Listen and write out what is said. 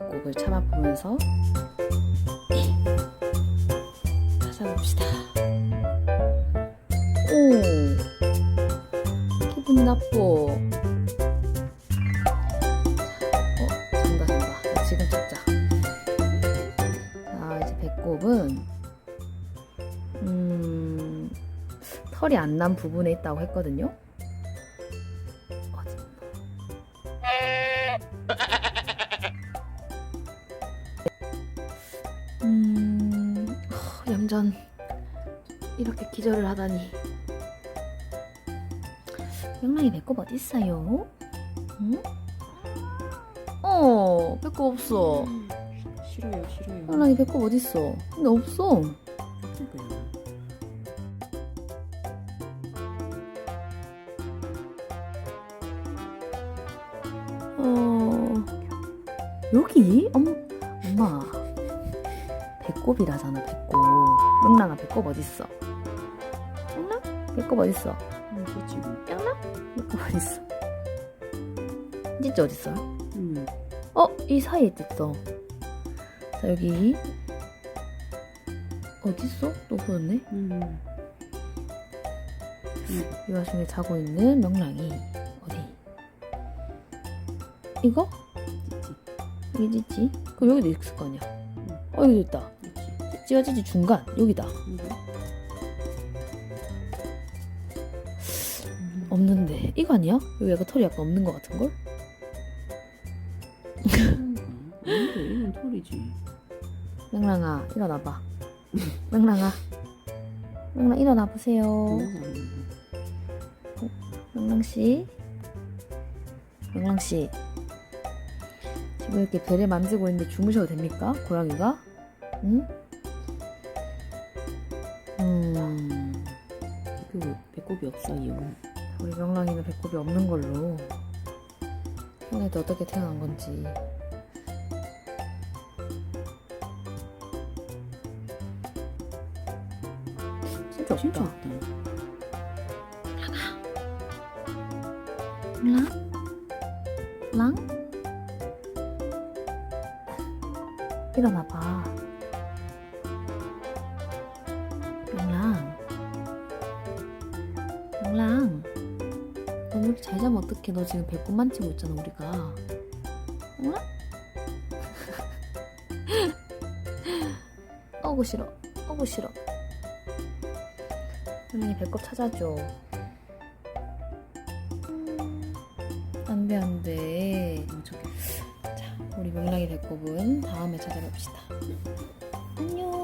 찾아보면서 찾아봅시다. 오, 기분이 나빠. 어, 잔다, 잔다. 지금 찾자. 자, 이제 배꼽은, 음, 털이 안 난 부분에 있다고 했거든요. 하, 얌전 이렇게 기절을 하다니. 명랑이 배꼽 어디 있어요? 응? 어, 배꼽 없어. 싫어요, 싫어요. 명랑이 배꼽 어디 있어? 근데 없어. 그러니까요. 어, 여기? 엄, 엄마. 배꼽이라잖아, 배꼽. 명랑아, 배꼽 어디 있어? 명랑? 배꼽 어디 있어? 음, 저 지금. 명랑? 배꼽 어디 있어? 진짜 어디 있어? 음, 어, 이 사이에 있어. 자, 여기. 어딨어? 또 보였네? 음. 이 와중에 자고 있는 명랑이. 어디? 이거? 찌찌. 여기 있지? 그럼 여기도 있을 거 아니야? 어, 여기도 있다. 찌가찌지 중간. 여기다. 없는데. 이거 아니야? 여기 약간 털이 약간 없는 것 같은 걸? 아닌데, 이건 털이지. 명랑아, 일어나봐. 명랑아. 명랑 일어나 보세요. 명랑씨. 명랑씨. 지금 이렇게 배를 만지고 있는데 주무셔도 됩니까? 고양이가? 응? 배꼽이, 배꼽이 없어요. 우리 명랑이는 배꼽이 없는 걸로. 태어나도 어떻게 태어난 건지. 진짜 진짜 없다. 없다. 랑? 랑? 일어나봐. 랑. 랑. 너 이렇게 잘 자면 어떡해. 너 지금 배꼽 만지고 있잖아, 우리가. 응? 어구, 싫어. 어구, 싫어. 형이 배꼽 찾아줘. 안 돼, 안 돼. 어, 저기. 자, 우리 명랑이 배꼽은 다음에 찾아봅시다. 안녕.